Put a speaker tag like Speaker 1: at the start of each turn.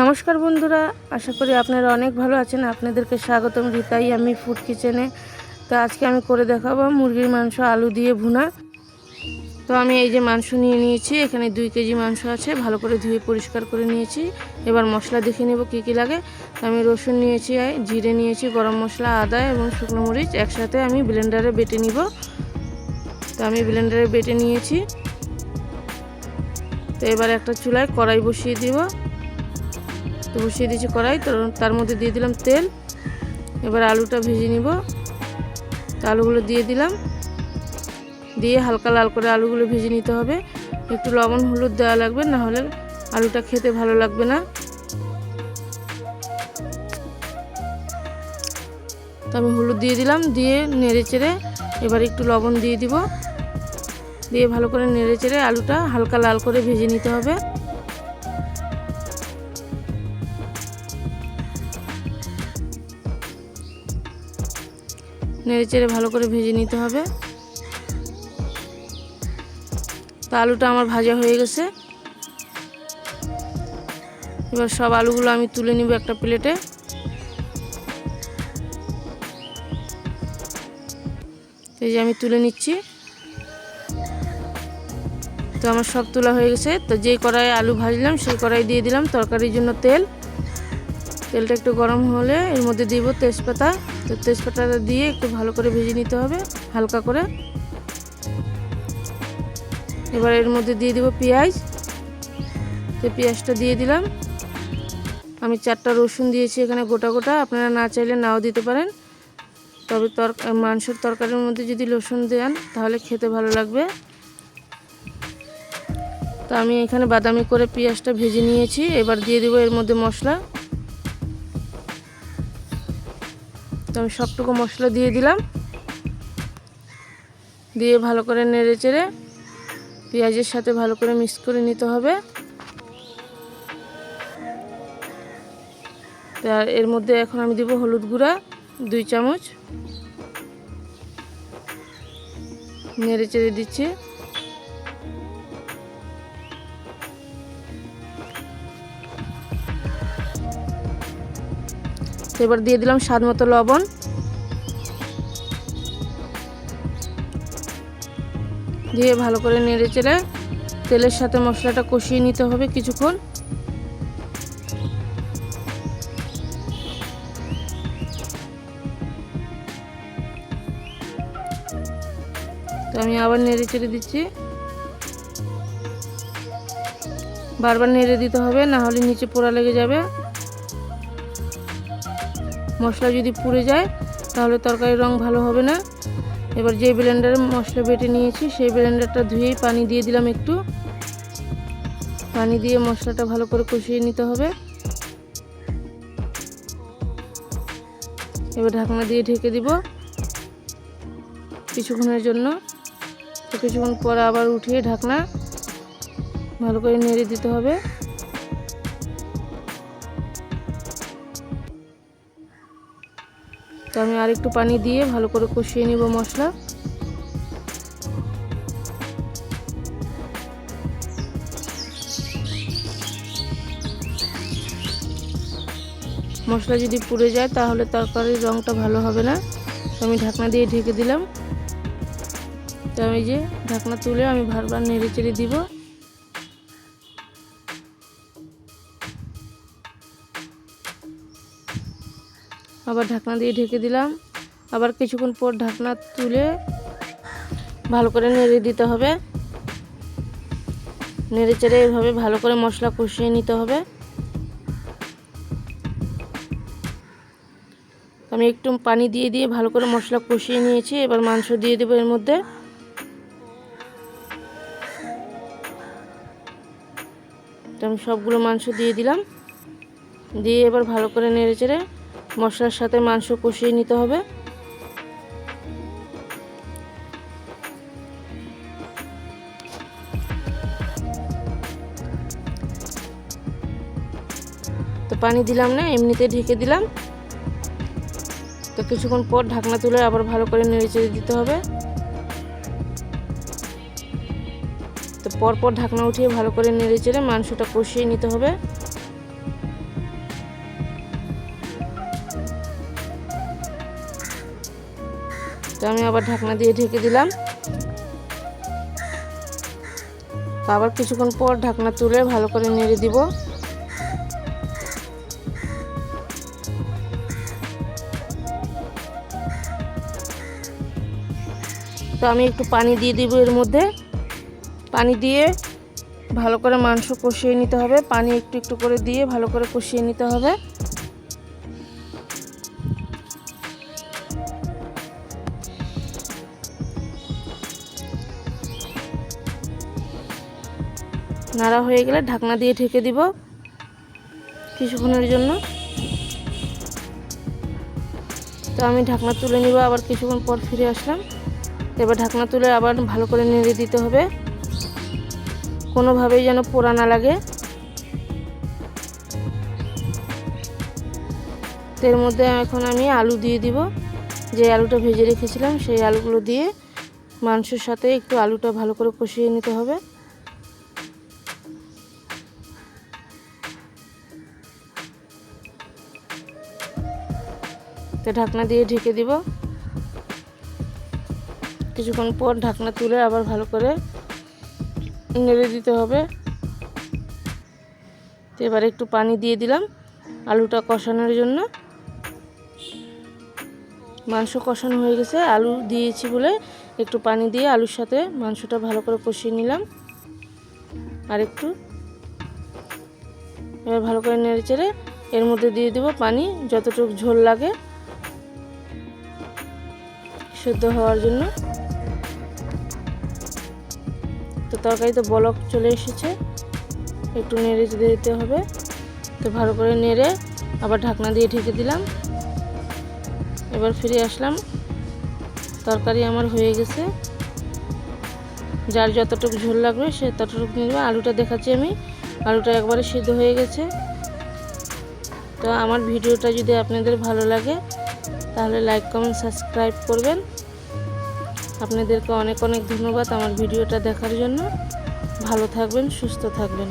Speaker 1: নমস্কার বন্ধুরা, আশা করি আপনারা অনেক ভালো আছেন। আপনাদেরকে স্বাগতম রীতাই, আমি ফুড কিচেনে। তো আজকে আমি করে দেখাবো মুরগির মাংস, আলু দিয়ে ভুনা। তো আমি এই যে মাংস নিয়ে নিয়েছি, এখানে দুই কেজি মাংস আছে, ভালো করে ধুয়ে পরিষ্কার করে নিয়েছি। এবার মশলা দেখে নেব কী কী লাগে। তো আমি রসুন নিয়েছি জিরে নিয়েছি, গরম মশলা, আদা এবং শুকনো মরিচ। একসাথে আমি ব্লেন্ডারে বেটে নিব। তো আমি ব্লেন্ডারে বেটে নিয়েছি। তো এবার একটা চুলায় কড়াই বসিয়ে দিব। তো বসিয়ে দিয়েছি কড়াই, তো তার মধ্যে দিয়ে দিলাম তেল। এবার আলুটা ভেজে নিব। তো আলুগুলো দিয়ে দিলাম। দিয়ে হালকা লাল করে আলুগুলো ভেজে নিতে হবে। একটু লবণ, হলুদ দেওয়া লাগবে, না হলে আলুটা খেতে ভালো লাগবে না। তো আমি হলুদ দিয়ে দিলাম, দিয়ে নেড়ে চেড়ে এবার একটু লবণ দিয়ে দিব। দিয়ে ভালো করে নেড়ে চেড়ে আলুটা হালকা লাল করে ভেজে নিতে হবে। নেড়ে চেড়ে ভালো করে ভেজে নিতে হবে। তো আলুটা আমার ভাজা হয়ে গেছে। এবার সব আলুগুলো আমি তুলে নিব একটা প্লেটে। এই যে আমি তুলে নিচ্ছি। তো আমার সব তোলা হয়ে গেছে। তো যেই কড়াই আলু ভাজলাম, সেই কড়াই দিয়ে দিলাম তরকারির জন্য তেল। তেলটা একটু গরম হলে এর মধ্যে দিব তেজপাতা। তো তেজপাতাটা দিয়ে একটু ভালো করে ভেজে নিতে হবে, হালকা করে। এবার এর মধ্যে দিয়ে দিব পেঁয়াজ। তো পেঁয়াজটা দিয়ে দিলাম। আমি চারটা রসুন দিয়েছি এখানে গোটা গোটা, আপনারা না চাইলে নাও দিতে পারেন। তবে তর, মাংসের তরকারির মধ্যে যদি রসুন দেন, তাহলে খেতে ভালো লাগবে। তো আমি এখানে বাদামি করে পেঁয়াজটা ভেজে নিয়েছি, এবার দিয়ে দিব এর মধ্যে মশলা। তো আমি সবটুকু মশলা দিয়ে দিলাম। দিয়ে ভালো করে নেড়ে চেড়ে পেঁয়াজের সাথে ভালো করে মিক্স করে নিতে হবে। আর এর মধ্যে এখন আমি দিব হলুদ গুঁড়া, দুই চামচ। নেড়ে চেড়ে দিচ্ছি। এবার দিয়ে দিলাম স্বাদ মতো লবণ। দিয়ে ভালো করে নেড়ে চেড়ে তেলের সাথে মশলাটা কষিয়ে নিতে হবে কিছুক্ষণ। তো আমি আবার নেড়ে চেড়ে দিচ্ছি। বারবার নেড়ে দিতে হবে, না হলে নিচে পোড়া লেগে যাবে। মশলা যদি পুড়ে যায়, তাহলে তরকারির রং ভালো হবে না। এবার যে ব্লেন্ডারে মশলা বেটে নিয়েছি, সেই ব্লেন্ডারটা ধুয়েই পানি দিয়ে দিলাম একটু। পানি দিয়ে মশলাটা ভালো করে কষিয়ে নিতে হবে। এবার ঢাকনা দিয়ে ঢেকে দিব কিছুক্ষণের জন্য। কিছুক্ষণ পরে আবার উঠিয়ে ঢাকনা ভালো করে নেড়ে দিতে হবে। তো আমি আর একটু পানি দিয়ে ভালো করে কষিয়ে নিব মশলা। মশলা যদি পুড়ে যায় তাহলে তরকারির রঙটা ভালো হবে না। তো আমি ঢাকনা দিয়ে ঢেকে দিলাম। তো আমি যে ঢাকনা তুলে আমি বারবার নেড়ে চেড়ে দিব। আবার ঢাকনা দিয়ে ঢেকে দিলাম। আবার কিছুক্ষণ পর ঢাকনা তুলে ভালো করে নেড়ে দিতে হবে। নেড়ে চেড়ে এভাবে ভালো করে মশলা কষিয়ে নিতে হবে। আমি একটু পানি দিয়ে দিয়ে ভালো করে মশলা কষিয়ে নিয়েছি, এবার মাংস দিয়ে দেবো এর মধ্যে। আমি সবগুলো মাংস দিয়ে দিলাম। দিয়ে এবার ভালো করে নেড়ে চেড়ে মশলার সাথে মাংস কষিয়ে নিতে হবে। তো পানি দিলাম না, এমনিতে ঢেকে দিলাম। তো কিছুক্ষণ পর ঢাকনা তুলে আবার ভালো করে নেড়ে চেড়ে দিতে হবে। তো পরপর ঢাকনা উঠিয়ে ভালো করে নেড়ে চেড়ে মাংসটা কষিয়ে নিতে হবে। তো আমি আবার ঢাকনা দিয়ে ঢেকে দিলাম। তো আবার কিছুক্ষণ পর ঢাকনা তুলে ভালো করে নেড়ে দিব। তো আমি একটু পানি দিয়ে দিব এর মধ্যে। পানি দিয়ে ভালো করে মাংস কষিয়ে নিতে হবে। পানি একটু একটু করে দিয়ে ভালো করে কষিয়ে নিতে হবে। নাড়া হয়ে গেলে ঢাকনা দিয়ে ঢেকে দিব কিছুক্ষণের জন্য। তো আমি ঢাকনা তুলে নিব, আবার কিছুক্ষণ পর ফিরে আসলাম। এবার ঢাকনা তুলে আবার ভালো করে নেড়ে দিতে হবে। কোনোভাবেই যেন পোড়া না লাগে। তো এর মধ্যে এখন আমি আলু দিয়ে দিব। যে আলুটা ভেজে রেখেছিলাম, সেই আলুগুলো দিয়ে মাংসের সাথে একটু আলুটা ভালো করে কষিয়ে নিতে হবে। তো ঢাকনা দিয়ে ঢেকে দিব। কিছুক্ষণ পর ঢাকনা তুলে আবার ভালো করে নেড়ে দিতে হবে। তো এবার একটু পানি দিয়ে দিলাম আলুটা কষানোর জন্য। মাংস কষানো হয়ে গেছে, আলু দিয়েছি বলে একটু পানি দিয়ে আলুর সাথে মাংসটা ভালো করে কষিয়ে নিলাম। আর একটু। এবার ভালো করে নেড়ে চেড়ে এর মধ্যে দিয়ে দেবো পানি, যতটুকু ঝোল লাগে। সেদ্ধ হওয়ার জন্য। তো তরকারিতে বলক চলে এসেছে। একটু নেড়ে দিতে হবে। তো ভালো করে নেড়ে আবার ঢাকনা দিয়ে ঢেকে দিলাম। এবার ফিরে আসলাম। তরকারি আমার হয়ে গেছে। যার যতটুকু ঝোল লাগবে সে ততটুকু নেবে। আলুটা দেখাচ্ছি আমি। আলুটা একবারে সিদ্ধ হয়ে গেছে। তো আমার ভিডিওটা যদি আপনাদের ভালো লাগে, তাহলে লাইক কমেন্ট সাবস্ক্রাইব করবেন। আপনাদেরকে অনেক অনেক ধন্যবাদ আমার ভিডিওটা দেখার জন্য। ভালো থাকবেন সুস্থ থাকবেন।